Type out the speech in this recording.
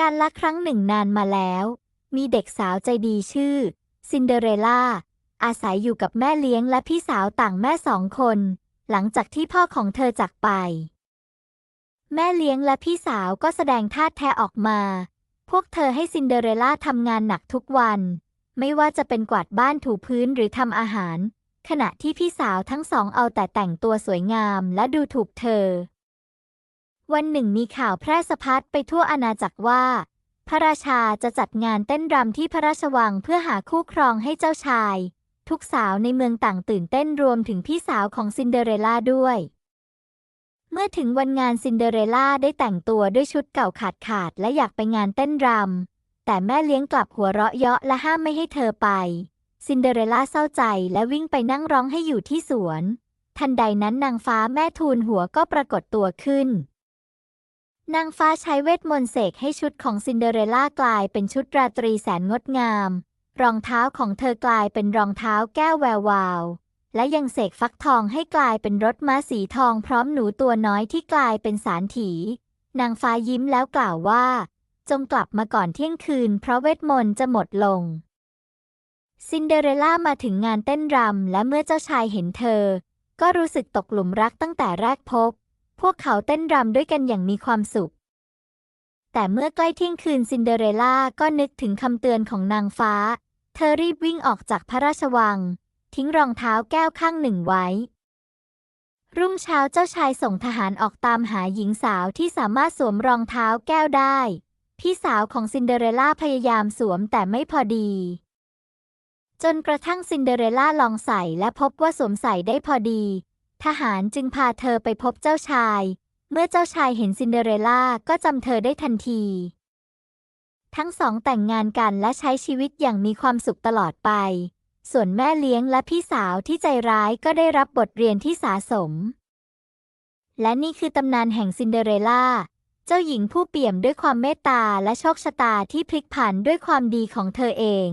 การละครั้งหนึ่งนานมาแล้ว มีเด็กสาวใจดีชื่อ ซินเดอเรลล่า อาศัยอยู่กับแม่เลี้ยงและพี่สาวต่างแม่สองคน หลังจากที่พ่อของเธอจากไป แม่เลี้ยงและพี่สาวก็แสดงท่าแท้ออกมา พวกเธอให้ซินเดอเรลล่าทำงานหนักทุกวัน ไม่ว่าจะเป็นกวาดบ้านถูพื้นหรือทำอาหาร ขณะที่พี่สาวทั้งสองเอาแต่แต่งตัวสวยงามและดูถูกเธอ วันหนึ่งมีข่าวแพร่สะพัดไปทั่วอาณาจักรว่า พระราชาจะจัดงานเต้นรำที่พระราชวังเพื่อหาคู่ครองให้เจ้าชาย ทุกสาวในเมืองต่างตื่นเต้นรวมถึงพี่สาวของซินเดอเรลล่าด้วย เมื่อถึงวันงานซินเดอเรลล่าได้แต่งตัวด้วยชุดเก่าขาดขาดและอยากไปงานเต้นรำแต่แม่เลี้ยงกลับหัวเราะเยาะและห้ามไม่ให้เธอไป ซินเดอเรลล่าเศร้าใจและวิ่งไปนั่งร้องให้อยู่ที่สวน ทันใดนั้นนางฟ้าแม่ทูลหัวก็ปรากฏตัวขึ้น นางฟ้าใช้เวทมนต์เสกให้ชุดของซินเดอเรลล่ากลายเป็นชุดราตรีแสนงดงาม รองเท้าของเธอกลายเป็นรองเท้าแก้วแวววาว และยังเสกฟักทองให้กลายเป็นรถม้าสีทองพร้อมหนูตัวน้อยที่กลายเป็นสารถี นางฟ้ายิ้มแล้วกล่าวว่า จงกลับมาก่อนเที่ยงคืน เพราะเวทมนต์จะหมดลง ซินเดอเรลล่ามาถึงงานเต้นรำและเมื่อเจ้าชายเห็นเธอ ก็รู้สึกตกหลุมรักตั้งแต่แรกพบ พวกเขาเต้นรำด้วยกันอย่างมีความสุข แต่เมื่อใกล้เที่ยงคืนซินเดอเรลล่าก็นึกถึงคำเตือนของนางฟ้า เธอรีบวิ่งออกจากพระราชวัง ทิ้งรองเท้าแก้วข้างหนึ่งไว้ รุ่งเช้าเจ้าชายส่งทหารออกตามหาหญิงสาวที่สามารถสวมรองเท้าแก้วได้ พี่สาวของซินเดอเรลล่าพยายามสวมแต่ไม่พอดี จนกระทั่งซินเดอเรลล่าลองใส่และพบว่าสวมใส่ได้พอดี ทหารจึงพาเธอไปพบเจ้าชาย เมื่อเจ้าชายเห็นซินเดอเรลล่าก็จำเธอได้ทันที ทั้งสองแต่งงานกันและใช้ชีวิตอย่างมีความสุขตลอดไป ส่วนแม่เลี้ยงและพี่สาวที่ใจร้ายก็ได้รับบทเรียนที่สาสม และนี่คือตำนานแห่งซินเดอเรลล่า เจ้าหญิงผู้เปี่ยมด้วยความเมตตาและโชคชะตาที่พลิกผันด้วยความดีของเธอเอง